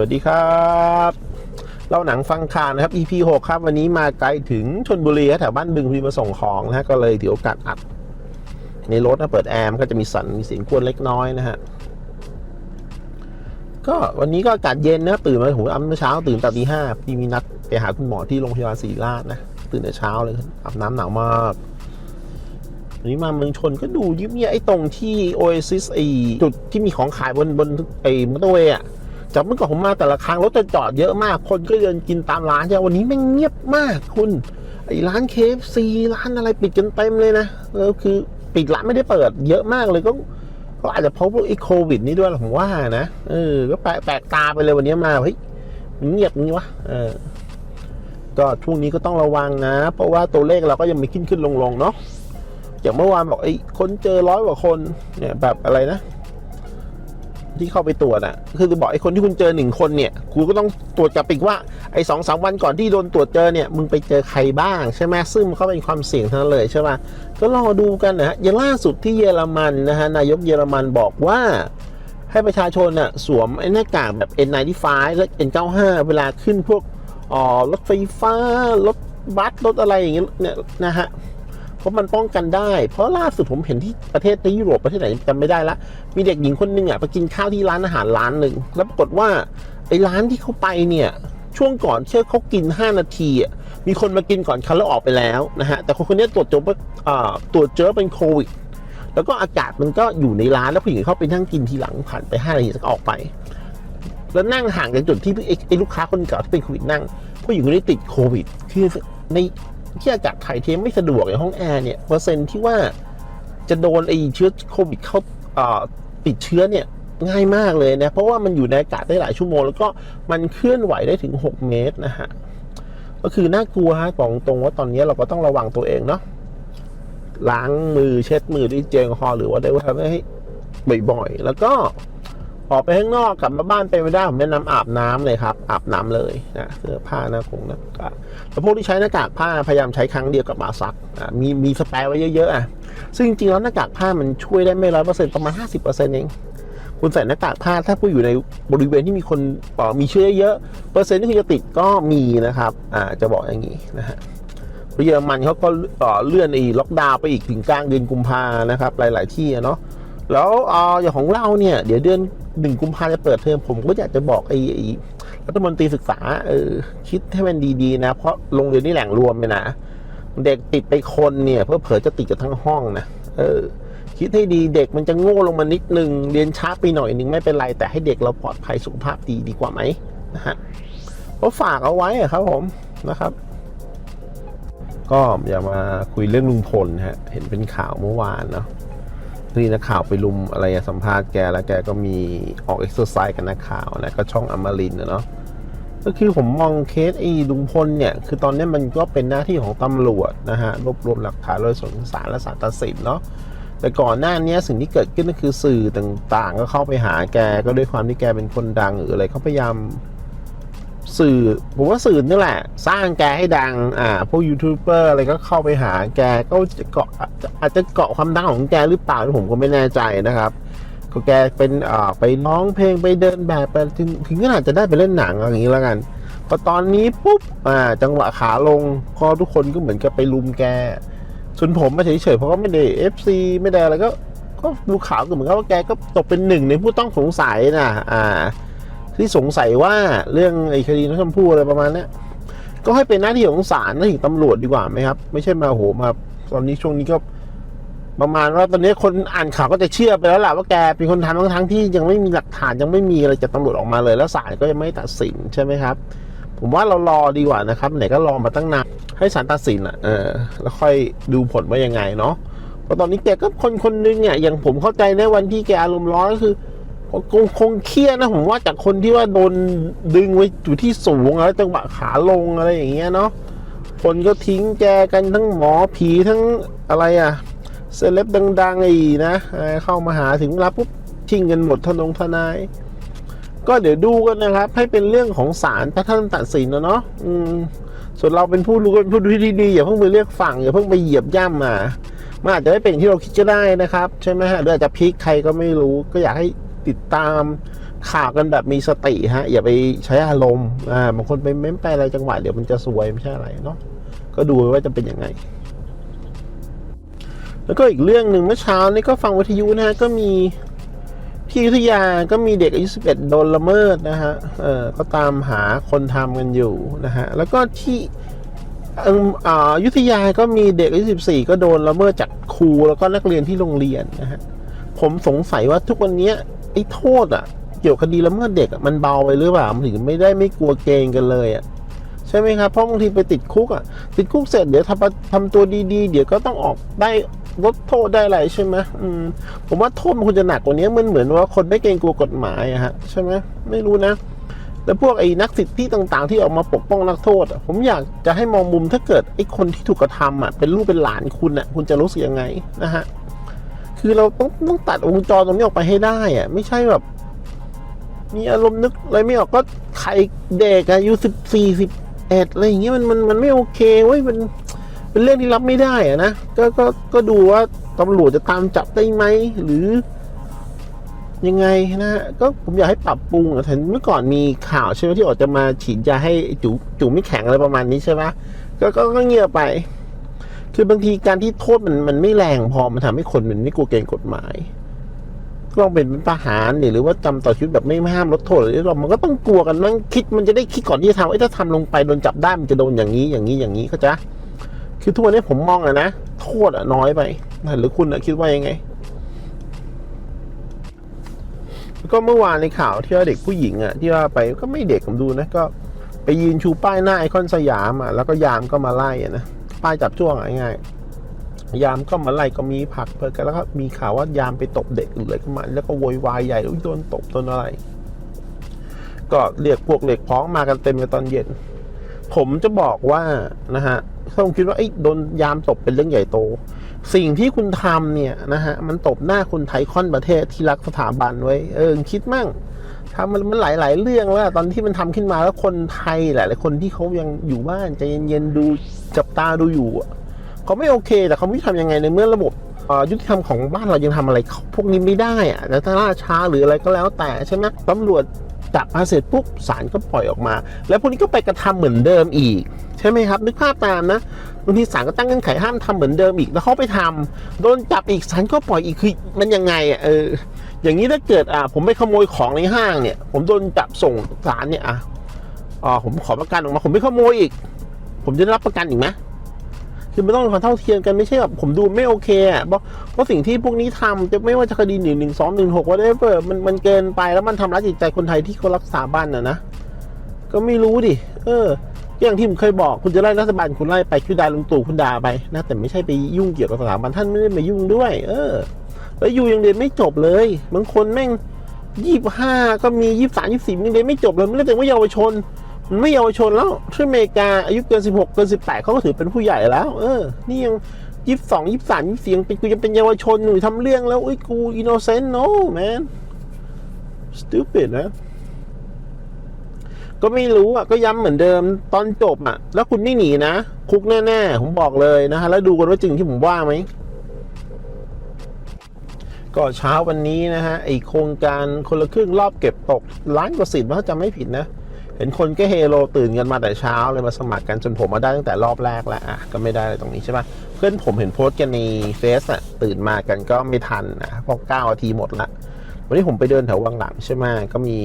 วัสดีครับเล่าหนังฟังข่าวนะครับ EP 6 ครับ วันนี้มาไกลถึงชนบุรีแถวบ้านบึงพอดีมาส่งของนะฮะก็เลยถือโอกาสอัด ในรถนะเปิดแอร์มันก็จะมีสั่นมีเสียงกวนเล็กน้อยนะฮะก็วันนี้ก็อากาศเย็นนะตื่นมาผมเมื่อเช้าตื่นแต่ตีห้าพี่มีนัดไปหาคุณหมอที่โรงพยาบาลศรีราชนะตื่นแต่เช้าเลยอาบน้ำหนาวมากวันนี้มาเมืองชนก็ดูยิ้มเงียไอ้ตรงที่โอเอซิสไอจุดที่มีของขายบนบนไอ้มอเตอร์เวย์อะ จากเมื่อก่อนผมมาแต่ละครั้งรถจะจอดเยอะมาก คนก็เดินกินตามร้านใช่ไหมวันนี้แม่งเงียบมากคุณไอ้ร้านเคฟซีร้านอะไรปิดกันเต็มเลยนะแล้วคือปิดร้านไม่ได้เปิดเยอะมากเลยก็ก็อาจจะเพราะพวกไอ้โควิดนี่ด้วยผมว่านะเออก็แปลกแปลกตาไปเลยวันนี้มาเฮ้ยมันเงียบงี้วะเออก็ช่วงนี้ก็ต้องระวังนะ เพราะว่าตัวเลขเราก็ยังมีขึ้นขึ้นลงลงๆเนาะอย่างเมื่อวานบอกไอ้คนเจอร้อยกว่าคนเนี่ยแบบอะไรนะ ที่เข้าไปตรวจอะคือบอกไอ้คนที่คุณเจอหนึ่งคนเนี่ยคุณก็ต้องตรวจกลับอีกว่าไอ้สองสามวันก่อนที่โดนตรวจเจอเนี่ยมึงไปเจอใครบ้างใช่ไหมซึ่งมันก็เป็นความเสี่ยงทั้งนั้นเลยใช่ไหมก็รอดูกันนะฮะอย่างล่าสุดที่เยอรมันนะฮะนายกเยอรมันบอกว่าให้ประชาชนน่ะสวมไอ้หน้ากากแบบ N95 และ N95 เวลาขึ้นพวกอ๋อรถไฟฟ้ารถบัสรถอะไรอย่างเงี้ยเนี่ยนะฮะ เพราะมันป้องกันได้ เพราะล่าสุดผมเห็นที่ประเทศในยุโรปประเทศไหนจำไม่ได้ละ มีเด็กหญิงคนหนึ่งอะไปกินข้าวที่ร้านอาหารร้านหนึ่งแล้วปรากฏว่าไอ้ร้านที่เขาไปเนี่ยช่วงก่อนเชื่อเขากิน 5 นาทีมีคนมากินก่อนเขาแล้วออกไปแล้วนะฮะแต่คนคนนี้ตรวจเจอว่าตรวจเจอเป็นโควิดแล้วก็อากาศมันก็อยู่ในร้านแล้วผู้หญิงเข้าไปนั่งกินทีหลังผ่านไป5นาทีแล้วก็ออกไป แล้วนั่งห่างจากจุดที่ไอ้ไอ้ลูกค้าคนเก่าที่เป็นโควิดนั่ง ผู้หญิงคนนี้ติดโควิดคือใน ที่อากาศถ่ายเทไม่สะดวกในห้องแอร์เนี่ยเปอร์เซ็นที่ว่าจะโดนไอเชื้อโควิดเข้าติดเชื้อเนี่ยง่ายมากเลยนะเพราะว่ามันอยู่ในอากาศได้หลายชั่วโมง แล้วก็มันเคลื่อนไหวได้ถึง 6 เมตรนะฮะก็คือน่ากลัวฮะบอกตรงว่าตอนนี้เราก็ต้องระวังตัวเองเนาะล้างมือเช็ดมือด้วยเจลแอลกอฮอล์หรือว่าได้ว่าให้บ่อยๆ แล้วก็ ออกไปข้างนอกกลับมาบ้านไปไม่ได้ผมแนะนำอาบน้ำเลยครับอาบน้ำเลยนะเสื้อผ้าหน้าคงหน้ากากแต่พวกที่ใช้หน้ากากผ้าพยายามใช้ครั้งเดียวกับมาซักอะมีมีสเปรย์ไว้เยอะๆอะซึ่งจริงๆแล้วหน้ากากผ้ามันช่วยได้ไม่ร้อยเปอร์เซ็นต์ประมาณห้าสิบเปอร์เซ็นต์เองคุณใส่หน้ากากผ้าถ้าผู้อยู่ในบริเวณที่มีคนเอ่อมีเชื้อเยอะเปอร์เซ็นต์ที่คุณจะติดก็มีนะครับอ่าจะบอกอย่างนี้นะฮะเราะเยอรมันเขาก็เอ่อเลื่อนอ้ล็อกดาวน์ไปอีกถึงกลางเดือนกุมภานะครับหลาย ๆ ที่เนาะ แล้วเอ่อย่างของเราเนี่ยเดี๋ยวเดือนหนึ่งกุมภาจะเปิดเทอมผมก็อยากจะบอกไอ้รัฐมนตรีศึกษาเออคิดให้มันดีๆนะ เพราะโรงเรียนนี่แหล่งรวมเลยนะ เด็กติดไปคนเนี่ย เพื่อเผลอจะติดกับทั้งห้องนะเออ คิดให้ดีเด็กมันจะโง่ลงมานิดนึง เรียนช้าไปหน่อยนึงไม่เป็นไร แต่ให้เด็กเราปลอดภัยสุขภาพดีดีกว่าไหมนะฮะก็ฝากเอาไว้ครับผมนะครับ ก็อย่ามาคุยเรื่องลุงพลฮะเห็นเป็นข่าวเมื่อวานเนาะ นี่นักข่าวไปลุมอะไรสัมภาษณ์แกแล้วแกก็มีออกเอ็กซ์ไซส์กับนักข่าวนะก็ช่องอมรินทร์นะเนาะก็คือผมมองเคสไอ้ลุงพลเนี่ย คือตอนนี้มันก็เป็นหน้าที่ของตำรวจนะฮะรวบรวมหลักฐานโดยส่งสารและสารตัดสินเนาะแต่ก่อนหน้านี้สิ่งที่เกิดขึ้นก็คือสื่อต่างๆ ก็เข้าไปหาแกก็ด้วยความที่แกเป็นคนดังหรืออะไรเขาพยายาม สื่อ ผมว่าสื่อนี่แหละ สร้างแกให้ดัง อ่า พวกยูทูบเบอร์อะไรก็เข้าไปหาแกก็จะเกาะอาจจะเกาะความดังของแกหรือเปล่าผมก็ไม่แน่ใจนะครับก็แกเป็นอ่าไปร้องเพลงไปเดินแบบไปถึงถึงขนาดจะได้ไปเล่นหนังอะไรอย่างนี้แล้วกันพอตอนนี้ปุ๊บอ่าจังหวะขาลงพอทุกคนก็เหมือนกับไปลุมแกส่วนผมมาเฉยๆเพราะก็ไม่ได้เอฟซีไม่ได้อะไรก็ก็ดูข่าวก็เหมือนกับว่าแกก็ตกเป็นหนึ่งในผู้ต้องสงสัยนะอ่า ที่สงสัยว่าเรื่องไอ้คดีน้องชมพู่อะไรประมาณนี้ก็ให้เป็นหน้าที่ของศาลหน้าที่ตำรวจดีกว่าไหมครับ ไม่ใช่มาโหมาตอนนี้ช่วงนี้ก็ประมาณว่าตอนนี้คนอ่านข่าวก็จะเชื่อไปแล้วแหละว่าแกเป็นคนทำทั้งทั้งที่ยังไม่มีหลักฐานยังไม่มีอะไรจากตำรวจออกมาเลย แล้วศาลก็ยังไม่ตัดสินใช่ไหมครับ ผมว่าเรารอดีกว่านะครับไหนก็รอมาตั้งนานให้ศาลตัดสินอะเออแล้วค่อยดูผลว่ายังไงเนาะเพราะตอนนี้แกก็คนคนนึงเนี่ยอย่างผมเข้าใจในวันที่แกอารมณ์ร้อนก็คือ คงคงเครียดนะผมว่าจากคนที่ว่าโดนดึงไว้อยู่ที่สูงแล้วจังหวะขาลงอะไรอย่างเงี้ยเนาะคนก็ทิ้งแกกันทั้งหมอผีทั้งอะไรอะเซเลบดังๆไอ้นะเออเข้ามาหาถึงรับปุ๊บทิ้งกันหมดทนงทนาย ก็เดี๋ยวดูกันนะครับ ให้เป็นเรื่องของศาลถ้าท่านตัดสินนะเนาะส่วนเราเป็นผู้รู้เป็นผู้ดูที่ดีอย่าเพิ่งไปเรียกฝั่งอย่าเพิ่งไปเหยียบย่ำอะมันอาจจะไม่เป็นที่เราคิดก็ได้นะครับ ใช่ไหมฮะหรืออาจจะพลิกใครก็ไม่รู้ ก็อยากให้ ติดตามข่าวกันแบบมีสติฮะ อย่าไปใช้อารมณ์อ่าบางคนไปเม้มไปอะไรจังหวะเดี๋ยวมันจะซวยไม่ใช่อะไรเนาะก็ดูว่าจะเป็นยังไง แล้วก็อีกเรื่องหนึ่งเมื่อเช้านี่ก็ฟังวิทยุนะฮะก็มีที่อยุธยาก็มีเด็กอายุ11โดนละเมิดนะฮะเออก็ตามหาคนทำกันอยู่นะฮะแล้วก็ที่เอิ่มอ่ายุธยาก็มีเด็กอายุ14 ก็โดนละเมิดจากครูแล้วก็นักเรียนที่โรงเรียนนะฮะผมสงสัยว่าทุกวันเนี้ย ไอ้โทษอะ เกี่ยวกับคดีละเมิดเด็กมันเบาไปหรือเปล่ามันถึงไม่ได้ไม่กลัวเกณฑ์กันเลยอะใช่ไหมครับ เพราะบางทีไปติดคุกอะ ติดคุกเสร็จเดี๋ยวทำทำตัวดีๆ เดี๋ยวก็ต้องออกได้ลดโทษได้อะไรใช่ไหมมผมว่าโทษมันควรจะหนักกว่านี้มันเหมือนว่าคนไม่เกรงกลัวกฎหมายอะฮะใช่ไหมไม่รู้นะ แล้วพวกไอ้นักสิทธิต่างๆ ที่ออกมาปกป้องนักโทษผมอยากจะให้มองมุมถ้าเกิดไอ้คนที่ถูกกระทำอะเป็นลูกเป็นหลานคุณอะคุณจะรู้สึกยังไงนะฮะ คือเราต้องต้องตัดวงจรตรงนี้ออกไปให้ได้อะไม่ใช่แบบ มีอารมณ์นึกอะไรไม่ออกก็ใครเด็กอายุสิบสี่สิบเอ็ดอะไรอย่างเงี้ยมันมันมันไม่โอเคเว้ยมันเป็นเรื่องที่รับไม่ได้อะนะก็ก็ก็ดูว่าตำรวจจะตามจับได้ไหมหรือ ยังไงนะก็ผมอยากให้ปรับปรุงอะเห็นเมื่อก่อนมีข่าวใช่ไหมที่ออกจะมาฉีดยาให้จูจูไม่แข็งอะไรประมาณนี้ใช่ไหมก็ก็เงียบไป คือบางทีการที่โทษมันมันไม่แรงพอมันทำให้คนมันไม่กลัวเกรงกฎหมายลองเป็นประหารเนี่ยหรือว่าจำต่อชีวิตแบบไม่ห้ามลดโทษหรือเรามันก็ต้องกลัวกันมั้งคิดมันจะได้คิดก่อนที่จะทำไอ้ถ้าทำลงไปโดนจับได้มันจะโดนอย่างนี้อย่างนี้อย่างนี้เข้าใจคือทุกวันนี้ผมมองอะนะโทษอะน้อยไปหรือคุณอะคิดว่ายังไงแล้วก็เมื่อวานในข่าวที่ว่าเด็กผู้หญิงอะที่ว่าไปก็ไม่เด็กผมดูนะก็ ไปยืนชูป้ายหน้าไอคอนสยามอะแล้วก็ยามก็มาไล่อะนะ ป้ายจับจ้วงง่ายๆยามก็มาไล่ก็มีผักเพิกกันแล้วก็มีข่าวว่ายามไปตบเด็กหรืออะไรก็มา แล้วก็โวยวายใหญ่โดนตบโดนอะไร ก็เรียกพวกเหล็กพ้องมากันเต็มเลยตอนเย็น ผมจะบอกว่านะฮะถ้าผมคิดว่าไอ้โดนยามตบเป็นเรื่องใหญ่โต สิ่งที่คุณทำเนี่ยนะฮะมันตบหน้าคนไทยค่อนประเทศที่รักสถาบันไว้ เออคิดมั่ง ทำมันมันหลายหลายเรื่องแล้วตอนที่มันทำขึ้นมาแล้วคนไทยหลายหลายๆคนที่เขายังอยู่บ้านใจเย็นๆดูจับตาดูอยู่เขาไม่โอเค แต่เขาไม่รู้ทำยังไงในเมื่อระบบยุติธรรมของบ้านเรายังทำอะไรพวกนี้ไม่ได้อะแต่ถ้าล่าช้าหรืออะไรก็แล้วแต่ใช่ไหมตำรวจจับมาเสร็จปุ๊บศาลก็ปล่อยออกมา แล้วพวกนี้ก็ไปกระทำเหมือนเดิมอีก ใช่ไหมครับ นึกภาพตามนะบางทีศาลก็ตั้งเงื่อนไขห้ามทำเหมือนเดิมอีกแล้วเขาไปทำโดนจับอีกศาลก็ปล่อยอีกคือมันยังไงอะเออ อย่างนี้ถ้าเกิดอ่าผมไปขโมยของในห้างเนี่ย ผมโดนจับส่งศาลเนี่ยอะอ่าผมขอประกันออกมา ผมไม่ขโมยอีก ผมจะได้รับประกันอีกไหมคือมันต้องความเท่าเทียมกันไม่ใช่แบบผมดูไม่โอเคอะเพราะเพราะสิ่งที่พวกนี้ทำจะไม่ว่าจะคดีหนึ่งหนึ่งสองหนึ่งหกว่าได้เปิดมันมันเกินไปแล้วมันทำร้ายจิตใจคนไทยที่เขารักษาบ้านอะนะก็ไม่รู้ดิเออ อย่างที่ผมเคยบอกคุณจะไล่รัฐบาลคุณไล่ไปคุณด่าลุงตู่คุณด่าไปนะแต่ไม่ใช่ไปยุ่งเกี่ยวกับสถาบันท่านไม่ได้มายุ่งด้วย เออ แล้วอยู่ยังเรียนไม่จบเลยบางคนแม่งยี่ห้าก็มียี่สามยี่สี่ยังเรียนไม่จบเลยไม่ได้แต่ว่าเยาวชน มันไม่เยาวชนแล้วที่อเมริกาอายุเกินสิบหกเกินสิบแปดเขาก็ถือเป็นผู้ใหญ่แล้ว เออ นี่ยังยี่สองยี่สามยี่สี่ยังเป็นกูยังเป็นเยาวชนอยู่ทำเรื่องแล้วอุ้ยกูอินโนเซนต์ no man stupid นะก็ไม่รู้อะก็ย้ำเหมือนเดิมตอนจบอะ แล้วคุณไม่หนีนะ คุกแน่ ๆ ผมบอกเลยนะฮะแล้วดูกันว่าจริงที่ผมว่าไหม ก็เช้าวันนี้นะฮะไอโครงการคนละครึ่งรอบเก็บตกล้านกว่าสิทธิ์ถ้าจำไม่ผิดนะ เห็นคนก็เฮโลตื่นกันมาแต่เช้าเลยมาสมัครกันจนผมมาได้ตั้งแต่รอบแรกแล้วอะก็ไม่ได้เลยตรงนี้ใช่ปะเพื่อนผมเห็นโพสต์กันในเฟซอะตื่นมากันก็ไม่ทันอะเพราะเก้านาทีหมดละวันนี้ผมไปเดินแถววังหลังใช่ไหมก็มี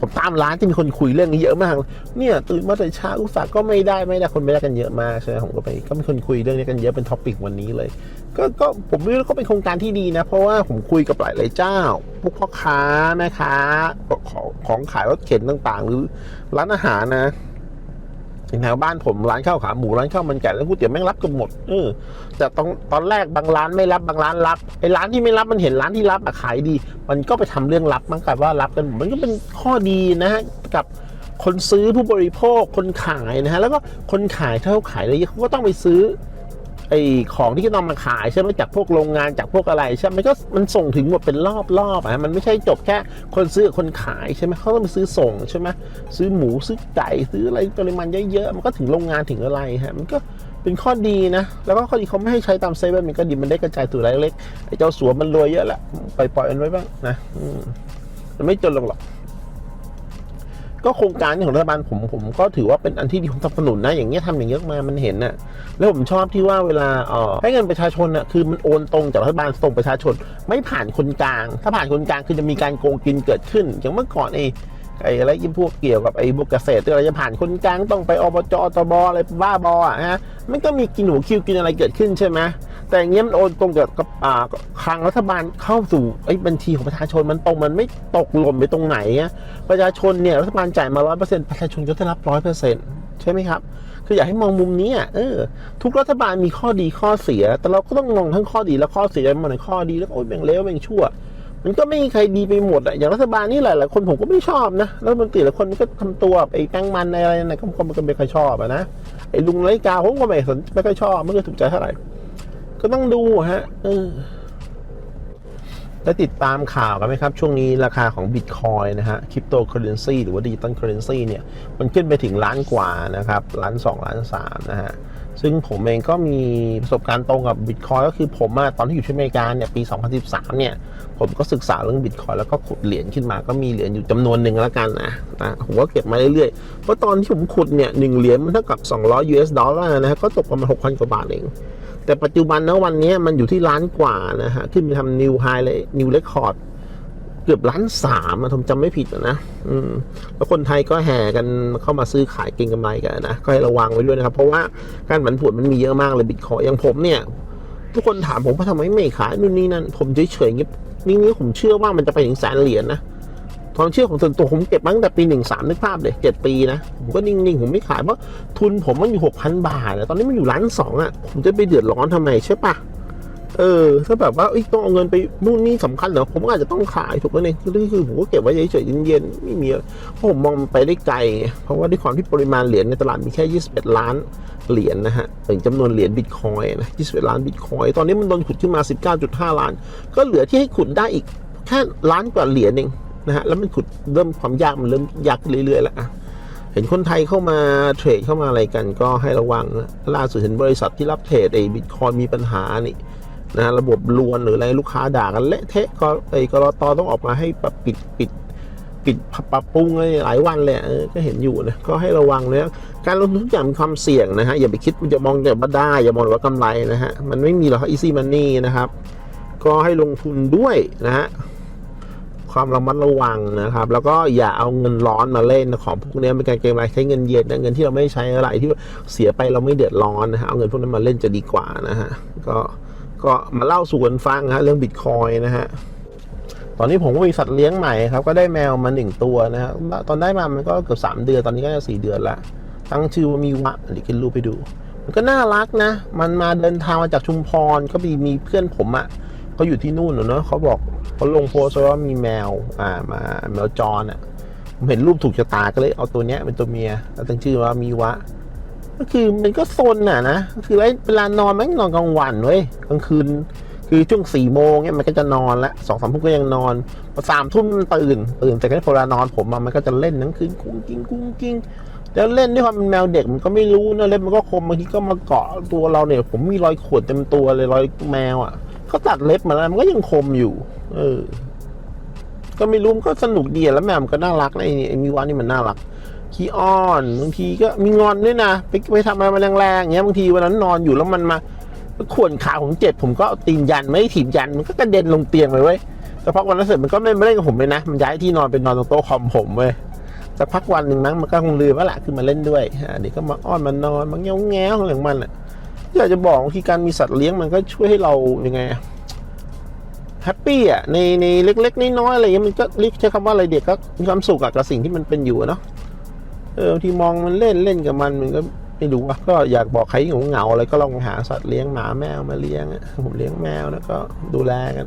ผมตามร้านที่มีคนคุยเรื่องนี้เยอะมาก เนี่ยตื่นมาแต่เช้าอุตส่าห์ก็ไม่ได้ไม่ได้คนไม่ได้กันเยอะมากใช่ไหมผมก็ไปก็มีคนคุยเรื่องนี้กันเยอะเป็นท็อปิกวันนี้เลย ก็ก็ผมว่าก็เป็นโครงการที่ดีนะ เพราะว่าผมคุยกับหลายหลายๆเจ้า พวกพ่อค้าแม่ค้าของของขายรถเข็นต่างๆ หรือร้านอาหารนะแถวบ้านผมร้านข้าวขาหมูร้านข้าวมันไก่แล้วก๋วยเตี๋ยวแม่งรับกันหมดเออแต่ตอนตอนแรกบางร้านไม่รับบางร้านรับไอ้ร้านที่ไม่รับมันเห็นร้านที่รับอะขายดี มันก็ไปทำเรื่องรับมันกลายว่ารับกันมดมันก็เป็นข้อดีนะฮะกับคนซื้อผู้บริโภคคนขายนะฮะแล้วก็คนขายถ้าเขาขายอะไรเยอะเขาก็ต้องไปซื้อ ไอ้ของที่จะนำมาขายใช่ไหมจากพวกโรงงานจากพวกอะไรใช่ไหมก็มันส่งถึงหมดเป็นรอบรอบอะมันไม่ใช่จบแค่คนซื้อคนขายใช่ไหมเขาต้องไปซื้อส่งใช่ไหมซื้อหมูซื้อไก่ซื้ออะไรปริมาณเยอะๆมันก็ถึงโรงงานถึงอะไรฮะมันก็เป็นข้อดีนะ แล้วก็ข้อดีเขาไม่ให้ใช้ตามเซเว่นมันก็ดีมันได้กระจายตัวรายเล็กไอ้เจ้าสัวมันรวยเยอะแหละปล่อยปล่อยมันไว้บ้างนะมมันไม่จนลงหรอก ก็โครงการของรัฐบาลผมผมก็ถือว่าเป็นอันที่ดีผมสนับสนุนนะอย่างเงี้ยทำอย่างเงี้ยมามันเห็นน่ะแล้วผมชอบที่ว่าเวลาเอ่อให้เงินประชาชนน่ะคือมันโอนตรงจากรัฐบาลส่งประชาชน ไม่ผ่านคนกลาง ถ้าผ่านคนกลางคือจะมีการโกงกินเกิดขึ้น อย่างเมื่อก่อนไอ้ไอ้อะไรที่พวกเกี่ยวกับไอ้พวกเกษตรอะไรจะผ่านคนกลางต้องไปอบจตบอะไรบ้าบออะฮะมันก็มีกินหัวคิวกินอะไรเกิดขึ้นใช่ไหม แต่เงี้ยมันโอนตรงกับกับอ่าคลังรัฐบาลเข้าสู่ไอ้บัญชีของประชาชนมันตรงมันไม่ตกหล่นไปตรงไหนอะประชาชนเนี่ยรัฐบาลจ่ายมาร้อยเปอร์เซ็นต์ประชาชนก็ได้รับร้อยเปอร์เซ็นต์ใช่ไหมครับ คืออยากให้มองมุมนี้เออ ทุกรัฐบาลมีข้อดีข้อเสีย แต่เราก็ต้องมองทั้งข้อดีและข้อเสียมันในข้อดีแล้วก็โอ้ยแบ่งเลวแบ่งชั่ว มันก็ไม่มีใครดีไปหมดอะอย่างรัฐบาลนี่หลายๆคนผมก็ไม่ชอบนะแล้วมันติหลายคนมันก็ทำตัวไอ้แป้งมันอะไรนะก็ก็มันก็ไม่ค่อยชอบอะนะไอ้ลุงนาฬิกาผมก็ไม่สนไม่ค่อยชอบไม่ค่อยถูกใจเท่าไหร่ ก็ต้องดูฮะเออได้ติดตามข่าวกันไหมครับ ช่วงนี้ราคาของบิตคอยนะฮะคริปโตเคอเรนซีหรือว่าดิจิตอลเคอเรนซีเนี่ย มันขึ้นไปถึงล้านกว่านะครับล้านสองล้านสามนะฮะ ซึ่งผมเองก็มีประสบการณ์ตรงกับบิตคอยก็คือผมอะตอนที่อยู่ที่อเมริกาเนี่ย ปี 2013 เนี่ย ผมก็ศึกษาเรื่องบิตคอยแล้วก็ขุดเหรียญขึ้นมาก็มีเหรียญอยู่จำนวนหนึ่งแล้วกันนะนะผมก็เก็บมาเรื่อยๆเพราะตอนที่ผมขุดเนี่ยหนึ่งเหรียญมันเท่ากับ 200 US ดอลลาร์นะฮะก็ตกประมาณ6,000กว่าบาทเอง แต่ปัจจุบันนะวันนี้มันอยู่ที่ล้านกว่านะฮะขึ้นไปทำนิวไฮเลยนิวเรคคอร์ดเกือบล้านสามอะผมจำไม่ผิดนะอืมแล้วคนไทยก็แห่กันเข้ามาซื้อขายเก็งกำไรกันนะก็ให้ระวังไว้ด้วยนะครับ เพราะว่าการผันผวนมันมีเยอะมากเลยบิตคอยอย่างผมเนี่ยทุกคนถามผมว่าทำไมไม่ขายนู่นนี่นั่นผมเฉยๆเงี้ยนี่นี่ผมเชื่อว่ามันจะไปถึงแสนเหรียญนะ ความเชื่อของส่วนตัวผมเก็บมาตั้งแต่ปีหนึ่งสามนึกภาพเลยเจ็ดปีนะ ผมก็นิ่ง ๆ ผมไม่ขายเพราะทุนผมมันอยู่หกพันบาทอะตอนนี้มันอยู่ล้านสองอะ ผมจะไปเดือดร้อนทำไมใช่ปะเออ ถ้าแบบว่าต้องเอาเงินไปนู่นนี่สำคัญเหรอผมก็อาจจะต้องขายถูกไหมเนี่ยคือคือผมก็เก็บไว้เฉยๆเย็นๆไม่มีอะไรเพราะผมมองไปได้ไกลเพราะว่าด้วยความที่ปริมาณเหรียญในตลาดมีแค่ 21 ล้านเหรียญนะฮะถึงจำนวนเหรียญบิตคอยนะ21 ล้านบิตคอยตอนนี้มันโดนขุดขึ้นมา 19.5 ล้าน ก็เหลือที่ให้ขุดได้อีกแค่ล้านกว่าเหรียญเอง นะฮะแล้วมันขุดเริ่มความยากมันเริ่มยากขึ้นเรื่อยๆแล้วอะเห็นคนไทยเข้ามาเทรดเข้ามาอะไรกันก็ให้ระวังนะล่าสุดเห็นบริษัทที่รับเทรดไอ้บิตคอยมีปัญหานี่นะฮะระบบลวนหรืออะไรลูกค้าด่ากันเละเทะก็ไอ้กรตต้องออกมาให้ปรับปิดปิดปิดปรับปรุงอะไรหลายวันเลยเออก็เห็นอยู่นะก็ให้ระวังเลยนะการลงทุนทุกอย่างมีความเสี่ยงนะฮะอย่าไปคิดว่าจะมองแต่ว่าได้ อย่ามองว่ากำไรนะฮะมันไม่มีหรอก easy money นะครับ ก็ให้ลงทุนด้วยนะฮะ ความระมัดระวังนะครับ แล้วก็อย่าเอาเงินร้อนมาเล่นของพวกนี้เป็นการเก็งกำไรใช้เงินเย็นนะเงินที่เราไม่ได้ใช้อะไรที่เสียไปเราไม่เดือดร้อนนะฮะเอาเงินพวกนั้นมาเล่นจะดีกว่านะฮะก็ก็มาเล่าสู่กันฟังฮะเรื่องบิตคอยนะฮะตอนนี้ผมก็มีสัตว์เลี้ยงใหม่ครับก็ได้แมวมาหนึ่งตัวนะฮะตอนได้มามันก็เกือบสามเดือนตอนนี้ก็จะสี่เดือนละตั้งชื่อว่ามีวะเดี๋ยวขึ้นรูปไปดู มันก็น่ารักนะ มันมาเดินทางมาจากชุมพรก็มีมีเพื่อนผมอะ่ะ เขาอยู่ที่นู่นเนอะเขาบอกเขาลงโพสต์ว่ามีแมว อ่ามาแมวจรอะ่ะผมเห็นรูปถูกชะตาก็เลยเอาตัวเนี้ยเป็นตัวเมียแล้วตั้งชื่อว่ามีวะ ก็คือมันก็ซนน่ะนะคือเวลานอนแม่งนอนกลางวันเว้ยกลางคืน คือช่วงสี่โมงเนี่ยมันก็จะนอนละสองสามทุ่มก็ยังนอนพอสามทุ่มมันตื่นตื่นแต่ก็พอเวลานอนผมมันก็จะเล่นทั้งคืนกุ้งกิ้งกุ้งกิ้งแล้วเล่นด้วยความเป็นแมวเด็กมันก็ไม่รู้นะเล่นมันก็คมบางทีก็มาเกาะตัวเราเนี่ย ผมมีรอยขวนเต็มตัวเลยรอยแมวอะ เขาตัดเล็บมาแล้วมันก็ยังคมอยู่ เออ ก็ไม่รู้มันก็สนุกดีอะแล้วแมวมันก็น่ารักนะไอ้นี่ไอ้มีวานี่มันน่ารักขี้อ้อนบางทีก็มีงอนด้วยนะไปไปทำอะไรมาแรงๆอย่างเงี้ยบางทีวันนั้นนอนอยู่แล้วมันมาข่วนขาผมเจ็บผมก็ตีนยันไม่ถีบยันมันก็กระเด็นลงเตียงไปเว้ยแต่พักวันนั้นเสร็จมันก็ไม่ไม่เล่นกับผมเลยนะ มันย้ายที่นอนเป็นนอนตรงโต๊ะคอมผมเว้ยแต่พักวันหนึ่งมั้งมันก็คงลืมว่าแหละคือมาเล่นด้วยอ่าเดี๋ยวก็มาอ้อนมานอนมันเงี้ยวแง้วของมันอะ อยากจะบอกที่การมีสัตว์เลี้ยงมันก็ช่วยให้เรายังไงแฮปปี้อะในในเล็ก ๆน้อยๆอะไรเงี้ยมันก็เรียกใช้คำว่าอะไรเด็กก็มีความสุขกับสิ่งที่มันเป็นอยู่เนาะเออที่มองมันเล่นเล่นกับมันมันก็ไม่รู้อะก็อยากบอกใครที่เหงาๆอะไรก็ลองหาสัตว์เลี้ยงหมาแมวมาเลี้ยงผมเลี้ยงแมวแล้วก็ดูแลกัน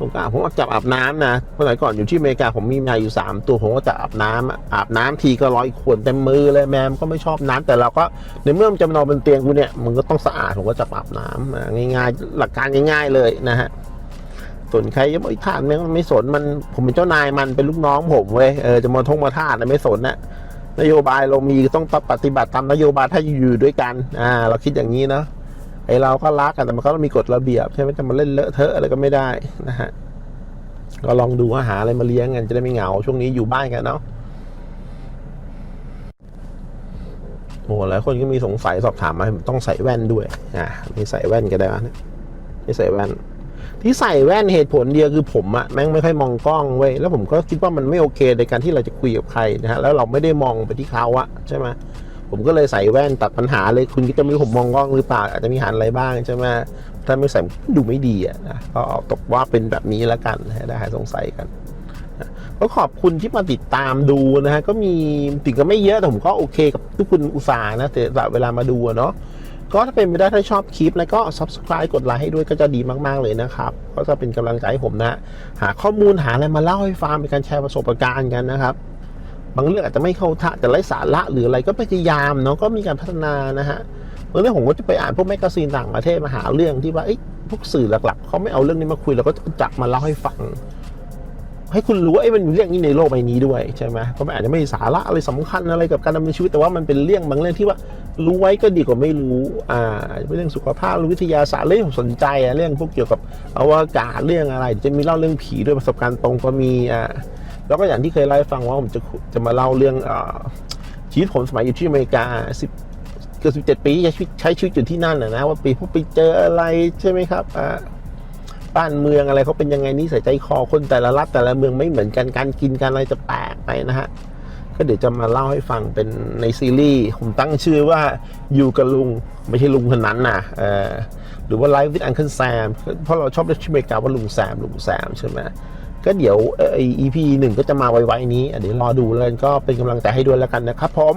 ผมก็ผมก็จับอาบน้ำนะเมื่อไหร่ก่อนอยู่ที่อเมริกาผมมีแมวอยู่สามตัวผมก็จะอาบน้ำอะอาบน้ำทีก็ร้อยขวดเต็มมือเลยแมวมันก็ไม่ชอบน้ำแต่เราก็ในเมื่อมันจะมานอนบนเตียงกูเนี่ยมันก็ต้องสะอาดผมก็จะอาบน้ำอะง่ายๆ หลักการง่าย ๆเลยนะฮะส่วนใครจะบอกท่านแม่งมันไม่สนมันผมเป็นเจ้านายมันเป็นลูกน้องผมเว้ยเออจะมาท่องมาท่านไม่สนนะนโยบายเรามีต้องปฏิบัติตามนโยบายถ้าอยู่ด้วยกันอ่าเราคิดอย่างนี้เนาะ ไอ้เราก็รักกันแต่มันก็มีกฎระเบียบใช่ไหมจะมาเล่นเลอะเทอะอะไรก็ไม่ได้นะฮะก็ลองดูว่าหาอะไรมาเลี้ยงกันจะได้ไม่เหงาช่วงนี้อยู่บ้านกันเนาะโอ้หลายคนก็มีสงสัยสอบถามมาต้องใส่แว่นด้วยอะมีใส่แว่นก็ได้ไหมไม่ใส่แว่น ที่ใส่แว่นเหตุผลเดียวคือผมอะแม่งไม่ค่อยมองกล้องเว้ยแล้วผมก็คิดว่ามันไม่โอเคในการที่เราจะคุยกับใครนะฮะแล้วเราไม่ได้มองไปที่เขาอะใช่ไหม ผมก็เลยใส่แว่นตัดปัญหาเลยคุณก็จะม่รู้ผมมองกล้องหรือเปล่าอาจจะมีหันอะไรบ้างใช่ไหมถ้าไม่ใส่ดูไม่ดีอะนะก็เอาตกว่าเป็นแบบนี้แล้วกันนะได้หายสงสัยกันก็ขอบคุณที่มาติดตามดูนะฮะก็มีถึงก็ไม่เยอะแต่ผมก็โอเคกับทุกคุณอุตส่าห์นะแต่เวลามาดูเนาะก็ถ้าเป็นไปได้ถ้าชอบคลิปแล้วก็ subscribe กดไลค์ให้ด้วยก็จะดีมาก ๆ เลยนะครับ ก็จะเป็นกำลังใจให้ผมนะ หาข้อมูลหาอะไรมาเล่าให้ฟังเป็นการแชร์ประสบการณ์กันนะครับ บางเรื่องอาจจะไม่เข้าท่าแต่ไร้สาระหรืออะไรก็พยายามเนาะก็มีการพัฒนานะฮะบางเรื่องผมก็จะไปอ่านพวกแมกกาซีนต่างประเทศมาหาเรื่องที่ว่าพวกสื่อหลักๆเขาไม่เอาเรื่องนี้มาคุยเราก็จับมาเล่าให้ฟัง ให้คุณรู้ว่าไอ้มันมีเรื่องนี้ในโลกใบนี้ด้วยใช่ไหมก็มันอาจจะไม่สาระอะไรสำคัญอะไรกับการดำเนินชีวิตแต่ว่ามันเป็นเรื่องบางเรื่องที่ว่ารู้ไว้ก็ดีกว่าไม่รู้อ่าเป็นเรื่องสุขภาพหรือวิทยาศาสตร์เรื่องผมสนใจอะเรื่องพวกเกี่ยวกับอวกาศเรื่องอะไรจะมีเล่าเรื่องผีด้วยประสบการณ์ตรงก็มีอ่า แล้วก็อย่างที่เคยเล่าให้ฟังว่าผมจะจะมาเล่าเรื่องอชีวิตผมสมัยอยู่ที่อเมริกาสิบเกือบสิบเจ็ดปีใช้ชีวิตใช้ชีวิตอยู่ที่นั่นนะนะว่าปีพวกไปเจออะไรใช่ไหมครับอ่าบ้านเมืองอะไรเขาเป็นยังไงนิสัยใจคอคนแต่ละรัฐแต่ละเมืองไม่เหมือนกันการกินการอะไรจะแปลกไปนะฮะก็เดี๋ยวจะมาเล่าให้ฟังเป็นในซีรีส์ผมตั้งชื่อว่าอยู่กับลุงไม่ใช่ลุงคนนั้นนะเออหรือว่า Life with Uncle Sam เพราะเราชอบเรียกชื่ออเมริกาว่าลุงแซมลุงแซมใช่ไหม ก็เดี๋ยวเอ่อ EP หนึ่งก็จะมาไวๆนี้อะเดี๋ยวรอดูแล้วกันก็เป็นกำลังใจให้ด้วยแล้วกันนะครับผม